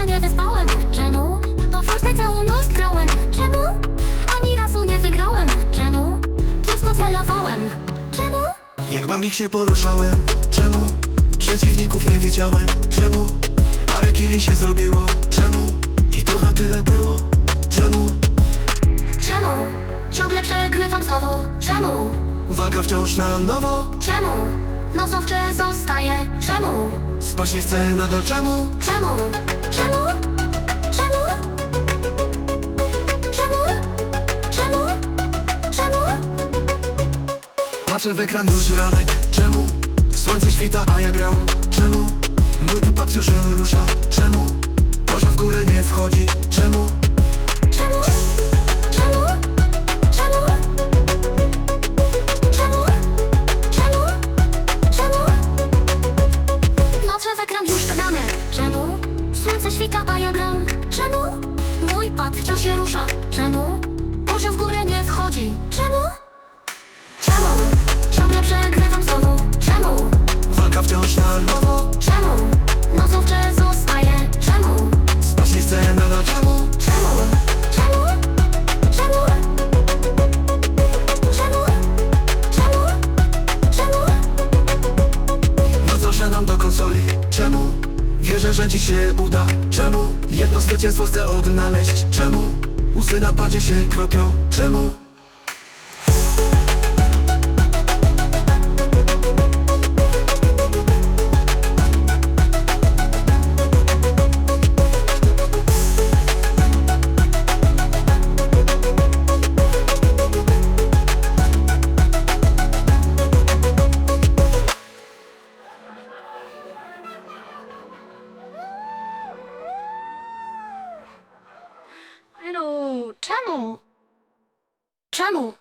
się nie wyspałem Czemu? To fortę całą noc grałem Czemu? Ani razu nie wygrałem Czemu? Kiepsko celowałem Czemu? Jak bambik się poruszałem Czemu? Przeciwników nie widziałem Czemu? Parę kili się zrobiło Czemu? I to na tyle było Czemu? Czemu? Ciągle przegrywam znowu Czemu? Walka wciąż na nowo Czemu? Nosowcze zostaje Czemu? Spać nie chcę nadal? Czemu? Czemu? Czemu? Patrzę w ekran już ranek Czemu? Słońce świta, a ja gram Czemu? Mój tupak już rusza Czemu? Poziom w górę nie wchodzi Czemu? Czemu? Czemu? Czemu? Czemu? Czemu? Czemu? Już gramy Czemu? Słońce świta, a ja gram Czemu? Czemu? Do konsoli Czemu? Wierzę, że ci się uda Czemu? Jedno zwycięstwo chcę odnaleźć Czemu? Łzy na padzie się kropią Czemu? No, czemu? Czemu?